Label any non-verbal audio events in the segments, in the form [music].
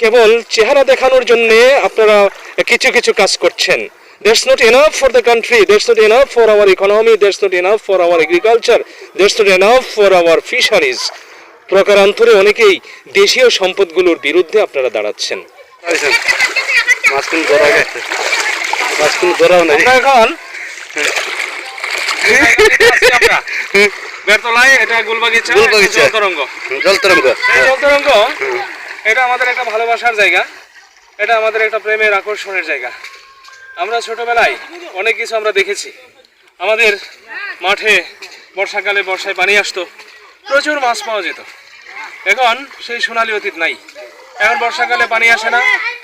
কেবল চেহারা দেখানোর জন্য আপনারা কিছু কিছু কাজ করছেন। There's not enough for the country, there's not enough for our economy, there's not enough for our agriculture, there's not enough for our fisheries. প্রকারান্তরে অনেকেই দেশীয় সম্পদগুলোর বিরুদ্ধে আপনারা দাঁড়াচ্ছেন। এখন এটা গুলবাগিচা জলতরঙ্গ। এটা আমাদের একটা ভালোবাসার জায়গা। এটা আমাদের একটা প্রেমের আকর্ষণের জায়গা। আমরা ছোটবেলায় অনেক কিছু আমরা দেখেছি। আমাদের মাঠে বর্ষাকালে বর্ষায় পানি আসতো, প্রচুর মাছ পাওয়া যেত। এখন সেই সোনালি অতীত নাই। এখন বর্ষাকালে পানি আসে না,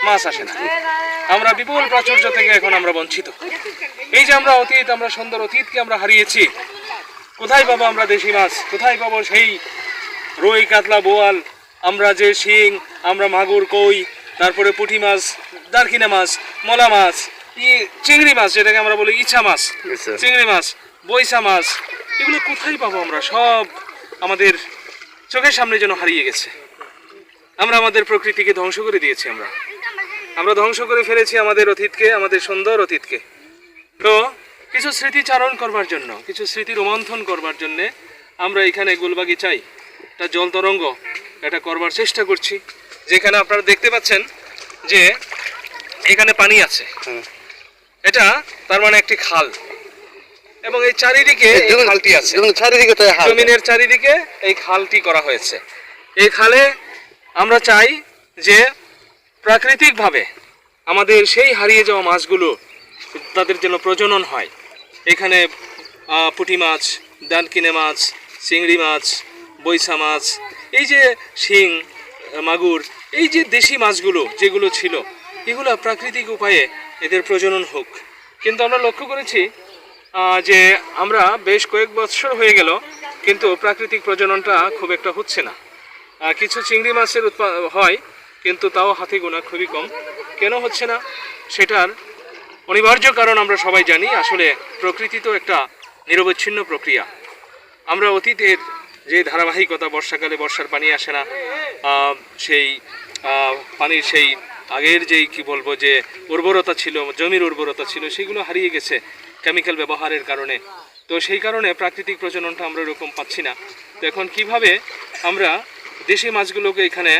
মাছ আসে না। আমরা বিপুল প্রাচুর্য থেকে এখন আমরা বঞ্চিত। এই যে আমরা অতীত, আমরা সুন্দর অতীতকে আমরা হারিয়েছি, কোথায় পাবো আমরা দেশি মাছ? কোথায় পাবো সেই রুই, কাতলা, বোয়াল? আমরা যে শিং আমরা মাগুর কই তারপরে পুঁটি মাছ দারকিনা মাছ মলা মাছ ই চিংড়ি মাছ যেটাকে আমরা বলি ইচ্ছা মাছ। চিংড়ি মাছ বৈশা মাছ এগুলো কোথায় পাবো আমরা? সব আমাদের চোখের সামনে যেন হারিয়ে গেছে। আমরা আমাদের প্রকৃতিকে ধ্বংস করে দিয়েছি আমরা। আমরা ধ্বংস করে ফেলেছি আমাদের অতীতকে আমাদের সুন্দর অতীতকে। তো কিছু স্মৃতিচারণ করবার জন্য কিছু স্মৃতি রোমন্থন করবার জন্যে আমরা এখানে গুলবাগি চাই একটা জল তরঙ্গ এটা করবার চেষ্টা করছি। যেখানে আপনারা দেখতে পাচ্ছেন যে এখানে পানি আছে। এটা তার মানে একটি খাল। এবং এই চারিদিকে খালটি আছে। চারিদিকে জমিনের চারিদিকে এই খালটি করা হয়েছে। এই খালে আমরা চাই যে প্রাকৃতিকভাবে আমাদের সেই হারিয়ে যাওয়া মাছগুলো তাদের যেন প্রজনন হয়। এখানে পুঁটি মাছ ডানকিনে মাছ চিংড়ি মাছ বৈশা মাছ এই যে শিং, মাগুর, এই যে দেশি মাছগুলো যেগুলো ছিল, এগুলো প্রাকৃতিক উপায়ে এদের প্রজনন হোক। কিন্তু আমরা লক্ষ্য করেছি যে আমরা বেশ কয়েক বছর হয়ে গেল, কিন্তু প্রাকৃতিক প্রজননটা খুব একটা হচ্ছে না। কিছু চিংড়ি মাছের উৎপা, হয়, কিন্তু তাও হাতে গোনা খুবই কম। কেন হচ্ছে না? সেটার অনিবার্য কারণ আমরা সবাই জানি, আসলে প্রকৃতি তো একটা নিরবচ্ছিন্ন প্রক্রিয়া। আমরা অতীতের যে ধারাবাহিকতা বর্ষাকালে বর্ষার পানি আসে না সেই পানির সেই আগের যেই কি বলব যে উর্বরতা ছিল, জমির উর্বরতা ছিল, সেগুলো হারিয়ে গেছে কেমিক্যাল ব্যবহারের কারণে। তো সেই কারণে প্রাকৃতিক প্রজননটা আমরা এরকম পাচ্ছি না। তো এখন কীভাবে আমরা দেশি মাছগুলোকে এখানে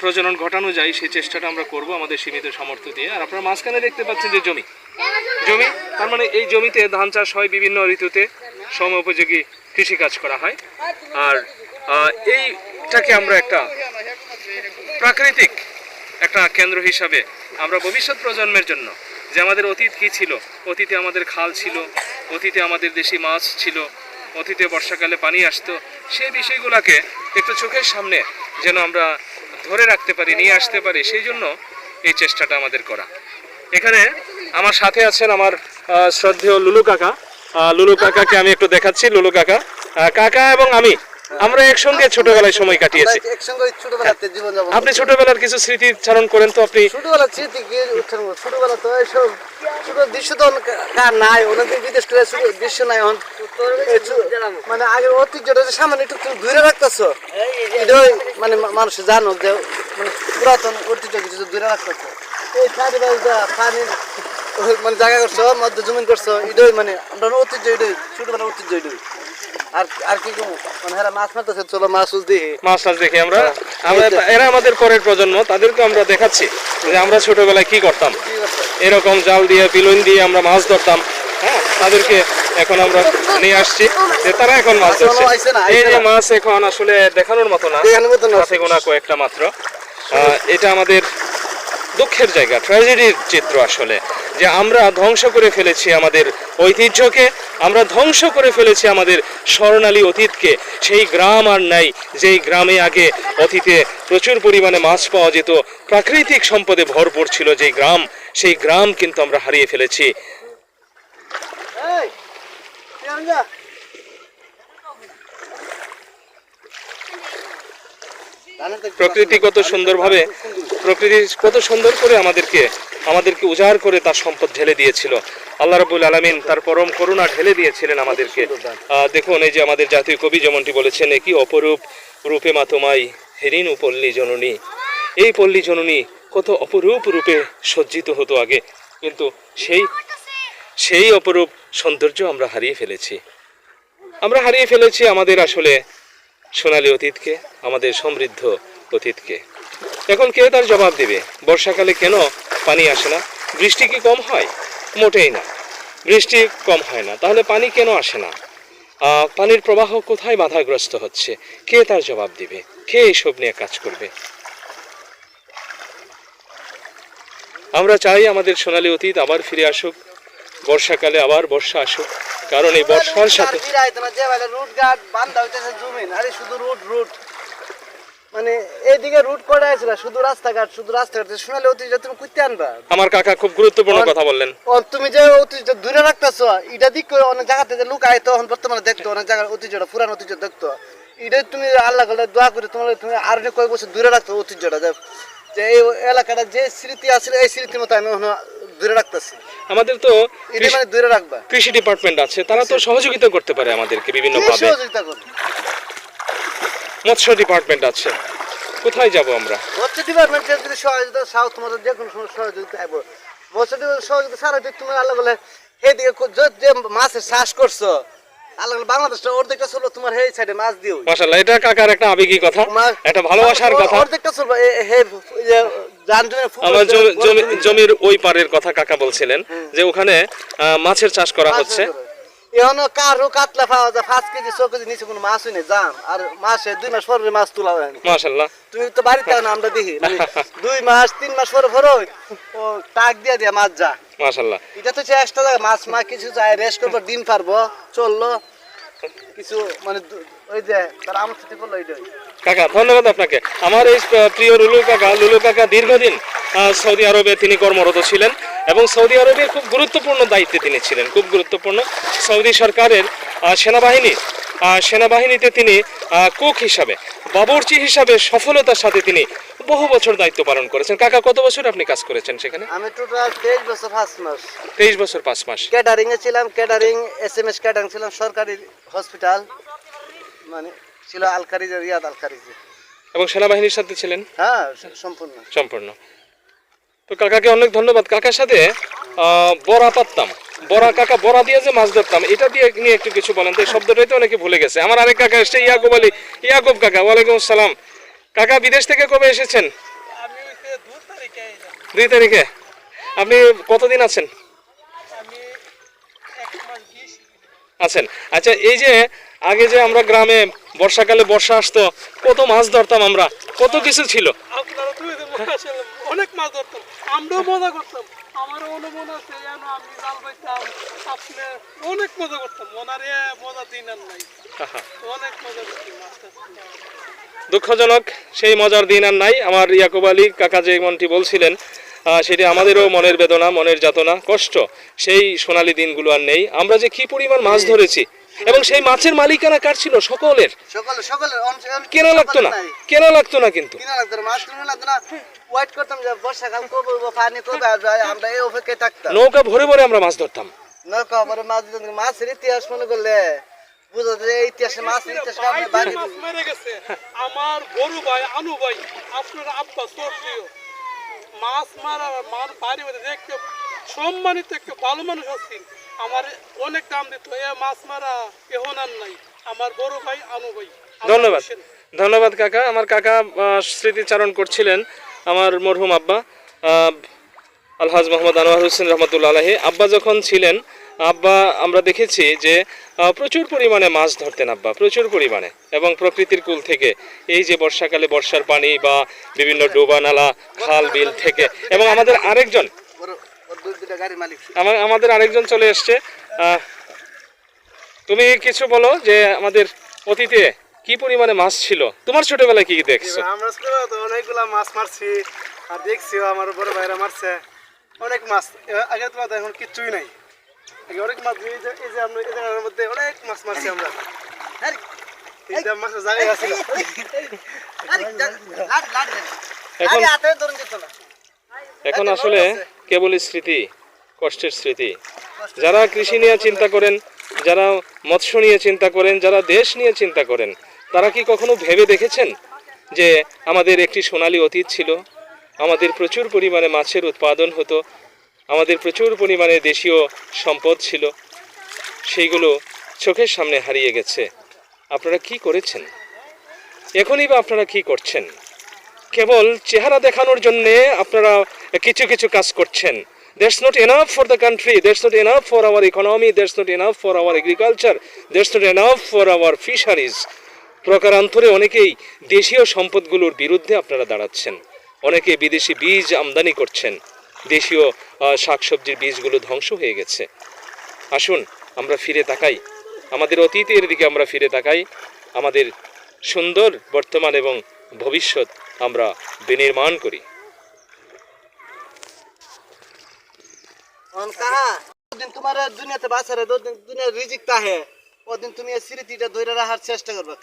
প্রজনন ঘটানো যায়, সেই চেষ্টাটা আমরা করব আমাদের সীমিত সামর্থ্য দিয়ে। আর আপনারা মাঝখানে দেখতে পাচ্ছেন যে জমি জমি, তার মানে এই জমিতে ধান চাষ হয় বিভিন্ন ঋতুতে। সম উপযোগী কৃষিকাজ করা হয়। আর এইটাকে আমরা একটা প্রাকৃতিক একটা কেন্দ্র হিসাবে আমরা ভবিষ্যৎ প্রজন্মের জন্য যে আমাদের অতীত কি ছিল, অতীতে আমাদের খাল ছিল, অতীতে আমাদের দেশি মাছ ছিল, অতীতে বর্ষাকালে পানি আসতো, সেই বিষয়গুলোকে একটু চোখের সামনে যেন আমরা ধরে রাখতে পারি, নিয়ে আসতে পারি, সেই জন্য এই চেষ্টাটা আমাদের করা। এখানে আমার সাথে আছেন আমার শ্রদ্ধেয় লুলু কাকা। লুলু কাকাকে আমি একটু দেখাচ্ছি লুলু কাকা। কাকা এবং আমি আমরা একসঙ্গে ছোটবেলায় সময় কাটিয়েছি। জীবন আপনি ছোটবেলার কিছু স্মৃতি চারণ করেন তো আপনি? ছোটবেলার স্মৃতি কি? ছোটবেলা তো এইসব ছোট দৃশ্য তো কার নাই অনেকদিন বিদেশ করে দৃশ্য নাই। মানে আগের ঐতিহ্যটা যে সামনে একটু তুমি দূরে রাখতেছ এটাই মানে মানুষ জানো যে মানে পুরাতন ঐতিহ্য কিছু দূরে রাখতেছ। এই চারিপাশে পানির মানে জায়গা করছ মধ্যে জমিন করছ এটাই মানে আমরা ঐতিহ্য এটাই ছোটবেলার ঐতিহ্য এটাই আর আর কি মানে হেরা মাছ মারতেছে চলো মাছ দিয়ে মাছ টাছ দেখি আমরা। হ্যাঁ, আমরা এরা আমাদের পরের প্রজন্ম তাদেরকে আমরা দেখাচ্ছি যে আমরা ছোটবেলায় কি করতাম। এরকম জাল দিয়ে পিলন দিয়ে আমরা মাছ ধরতাম হ্যাঁ? তাদেরকে এখন আমরা নিয়ে আসছি যে তারা এখন মাছ ধরছে। এই যে মাছ এখন আসলে দেখানোর মতো না। দেখানোর মতো না। গোনা কয়েকটা মাত্র। এটা আমাদের দুঃখের জায়গা ট্র্যাজেডির চিত্র আসলে। যে আমরা ধ্বংস করে ফেলেছি আমাদের ঐতিহ্যকে, আমরা ধ্বংস করে ফেলেছি আমাদের স্বর্ণালী অতীতকে। সেই গ্রাম আর নাই, যেই গ্রামে আগে অতীতে প্রচুর পরিমাণে মাছ পাওয়া যেত, প্রাকৃতিক সম্পদে ভরপুর ছিল যেই গ্রাম, সেই গ্রাম কিন্তু আমরা হারিয়ে ফেলেছি এই তিরঙ্গা প্রকৃতি কত সুন্দরভাবে প্রকৃতি কত সুন্দর করে আমাদেরকে আমাদেরকে উজাড় করে তার সম্পদ ঢেলে দিয়েছিল। আল্লাহ রাবুল আলমিন তার পরম করুণা ঢেলে দিয়েছিলেন আমাদেরকে। দেখুন, এই যে আমাদের জাতীয় কবি যেমনটি বলেছেন একই অপরূপ রূপে মা তোমায় হেরিন উপল্লী জননী। এই পল্লী জননী কত অপরূপ রূপে সজ্জিত হতো আগে। কিন্তু সেই সেই অপরূপ সৌন্দর্য আমরা হারিয়ে ফেলেছি। আমরা হারিয়ে ফেলেছি আমাদের আসলে সোনালী অতীতকে, আমাদের সমৃদ্ধ অতীতকে। এখন কে তার জবাব দেবে, বর্ষাকালে কেন পানি আসে না? বৃষ্টি কি কম হয়? মোটেই না। বৃষ্টি কম হয় না, তাহলে পানি কেন আসে না? পানির প্রবাহ কোথায় বাধাগ্রস্ত হচ্ছে? কে তার জবাব দিবে? কে এইসব নিয়ে কাজ করবে? আমরা চাই আমাদের সোনালী অতীত আবার ফিরে আসুক। বর্ষাকালে আবার বর্ষা আসুক কারণ এই বর্ষার সাথে শুধু রুট রুট। মানে এইদিকে রুট করে আছে না? শুধু রাস্তাঘাট শুধু রাস্তাঘাট। শোনালে ঐতিহ্য তুমি কুইতে আনবা। আমার কাকা খুব গুরুত্বপূর্ণ কথা বললেন। তুমি যে ঐতিহ্য দূরে রাখতেছ এটা দিক করে অনেক জায়গা থেকে লোক আয় তখন বর্তমানে দেখতো অনেক জায়গার ঐতিহ্যটা পুরান ঐতিহ্য দেখতো। এটা তুমি আল্লাহ দোয়া করে তোমার তুমি আর কয়েক বছর দূরে রাখতো ঐতিহ্যটা যে এই এলাকাটা যে স্মৃতি আছে এই স্মৃতির মতো আমি দূরে রাখতেছি। আমাদের তো মানে দূরে রাখবা। কৃষি ডিপার্টমেন্ট আছে তারা তো সহযোগিতা করতে পারে আমাদেরকে বিভিন্ন ভাবে। সহযোগিতা করো মৎস্য ডিপার্টমেন্ট আছে। কোথায় যাব আমরা? মৎস্য ডিপার্টমেন্টের যদি সহযোগিতা চাও তোমাদের যে কোনো সহযোগিতা আইব। মৎস্য ডিপার্টমেন্ট সহযোগিতা ছাড়া যদি তুমি আল্লাহ বলে এদিকে যে- মাছের চাষ করছ বাংলাদেশটা অর্ধেকটা চলবো তোমার এই সাইডে মাছ দিও এটা কাকার একটা আবেগী কথা মা- একটা ভালোবাসার কথা। অর্ধেকটা চলবো হে জমির আমার ওই পারের কথা কাকা বলছিলেন যে ওখানে মাছের চাষ করা হচ্ছে। ধরে। এখনও কারও কাতলা পাওয়া যায় পাঁচ কেজি ছ কেজি নিচে কোনো মাছই নেই জাম আর মাসে দুই মাস পরে মাছ তোলা হয় না। মাশাল্লাহ তুমি তো বাড়িতে না আমরা দেখি। মানে [laughs] দুই মাস তিন মাস পরে টাক দিয়ে দিয়ে মাছ যা মাশাল্লাহ এটা তো চেষ্টা মাছ মা কিছু যায় রেস্ট করব ডিম পারব চলল। কিছু মানে ওই যে তার আমার সাথে এইটাই। কাকা ধন্যবাদ আপনাকে। আমার এই প্রিয় লুলু কাকা লুলু কাকা দীর্ঘদিন সৌদি আরবে তিনি কর্মরত ছিলেন এবং সৌদি আরবের খুব গুরুত্বপূর্ণ দায়িত্বে তিনি ছিলেন খুব গুরুত্বপূর্ণ। সৌদি সরকারের সেনাবাহিনী সেনাবাহিনীতে তিনি কুক হিসাবে বাবুর্চি হিসাবে সফলতার সাথে তিনি বহু বছর দায়িত্ব পালন করেছেন। কাকা কত বছর আপনি কাজ করেছেন সেখানে? আমি টোটাল তেইশ বছর পাঁচ মাস। তেইশ বছর পাঁচ মাস। ক্যাটারিং এ ছিলাম catering S M S catering ছিলাম সরকারি হসপিটাল মানে ছিল আলকারি রিয়াদ আলকারি এবং সেনাবাহিনীর সাথে ছিলেন? হ্যাঁ সম্পূর্ণ। সম্পূর্ণ। তো কাকাকে অনেক ধন্যবাদ। কাকার সাথে বড়া পাততাম। বড়া কাকা বড়া দিয়ে যে মাছ ধরতাম এটা দিয়ে নিয়ে একটু কিছু বলেন তো এই শব্দটাই তো অনেকে ভুলে গেছে। আমার আরেক কাকা এসছে ইয়াকুব আলী। ইয়াকুব কাকা ওয়ালাইকুম আসসালাম। কাকা বিদেশ থেকে কবে এসেছেন? দুই তারিখে। আপনি কতদিন আছেন? আছেন। আচ্ছা এই যে আগে যে আমরা গ্রামে বর্ষাকালে বর্ষা আসতো কত মাছ ধরতাম আমরা? কত কিছু ছিল? অনেক মাছ ধরতাম আমরাও মজা করতাম। আমারও অনেক আছে যেন আমি জাল পাইতাম আপনি অনেক মজা করতাম। ওনার মজা দিন আর নাই অনেক মজা করতাম মাছ। দুঃখজনক সেই মজার দিন আর নাই। আমার ইয়াকুব আলী কাকা যে মনটি বলছিলেন সেটি আমাদেরও মনের বেদনা মনের যাতনা কষ্ট সেই সোনালী দিনগুলো আর নেই। আমরা যে কি পরিমাণ মাছ ধরেছি এবং সেই মাছের মালিকানা কার ছিল? সকলের। সকালে সকালে কেনা লাগতো না। কেনা লাগতো না কিন্তু। নৌকা ভরে ভরে আমরা মাছ ধরতাম। নৌকা পরে মাছ মাছের ইতিহাস মনে করলে আমার বড় ভাই আনু ভাই আপনার আব্বা চোর মাছ মারা মার বাড়ি দেখতে সম্মানিত একটা ভালো মানুষ আছেন আমার অনেক দাম দিত এ মাছ মারা এখন আর নাই। আমার বড় ভাই আনু ভাই। ধন্যবাদ। ধন্যবাদ কাকা। আমার কাকা স্মৃতিচারণ করছিলেন আমার মরহুম আব্বা আহ, আলহাজ মোহাম্মদ আনোয়ার হোসেন রহমতুল্লা আলহি আব্বা যখন ছিলেন আব্বা, আমরা দেখেছি যে প্রচুর পরিমাণে মাছ ধরতেন আব্বা, প্রচুর পরিমাণে। এবং প্রকৃতির কুল থেকে এই যে বর্ষাকালে বর্ষার পানি বা বিভিন্ন ডোবা নালা খাল, বিল থেকে এবং আমাদের আরেকজন আমাদের আরেকজন চলে এসছে। তুমি কিছু বলো যে, আমাদের অতীতে কি পরিমাণে মাছ ছিল? তোমার ছোটবেলায় কি কি দেখছ? আমরা তো অনেকগুলা মাছ মারছি, আর দেখছিও আমার বড় ভাইরা মারছে। অনেক মাছ আগের তোমার এখন কিচ্ছুই নাই। আগে অনেক মাছ এই যে এই যে আমরা এই জায়গার মধ্যে অনেক মাছ মারছি আমরা। এইটা মাছের জায়গায় আছিল এখন এখন আসলে কেবলই স্মৃতি কষ্টের স্মৃতি। যারা কৃষি নিয়ে চিন্তা করেন যারা মৎস্য নিয়ে চিন্তা করেন যারা দেশ নিয়ে চিন্তা করেন তারা কি কখনো ভেবে দেখেছেন যে আমাদের একটি সোনালী অতীত ছিল? আমাদের প্রচুর পরিমাণে মাছের উৎপাদন হতো আমাদের প্রচুর পরিমাণে দেশীয় সম্পদ ছিল। সেইগুলো চোখের সামনে হারিয়ে গেছে। আপনারা কি করেছেন? এখনই বা আপনারা কি করছেন? কেবল চেহারা দেখানোর জন্যে আপনারা কিছু কিছু কাজ করছেন। That's not enough for the country that's not enough for our economy that's not enough for our agriculture that's not enough for our fisheries প্রকারান্তরে অনেকেই দেশীয় সম্পদগুলোর বিরুদ্ধে আপনারা দাঁড়াচ্ছেন। অনেকে বিদেশি বীজ আমদানি করছেন। দেশীয় শাকসবজির বীজগুলো ধ্বংস হয়ে গেছে। আসুন, আমরা ফিরে তাকাই। আমাদের অতীতের দিকে আমরা ফিরে তাকাই। আমাদের সুন্দর বর্তমান এবং ভবিষ্যৎ আমরা বিনির্মাণ করি। দিন তোমার দুনিয়াতে বাঁচারে দিন দুনিয়া রিজিক তাহে তুমি রাখার চেষ্টা করবা।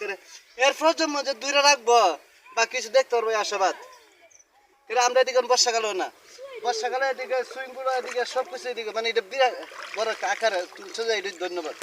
এর প্রজন্ম যে রাখব বা কিছু দেখতে আশাবাদ। আমরা এদিকে বর্ষাকালও না। বর্ষাকালে এদিকে সুইমিং পুল এদিকে সব কিছু এদিকে মানে এটা বিরাট বড় একটা আকারে তুলছে যে এটি ধন্যবাদ।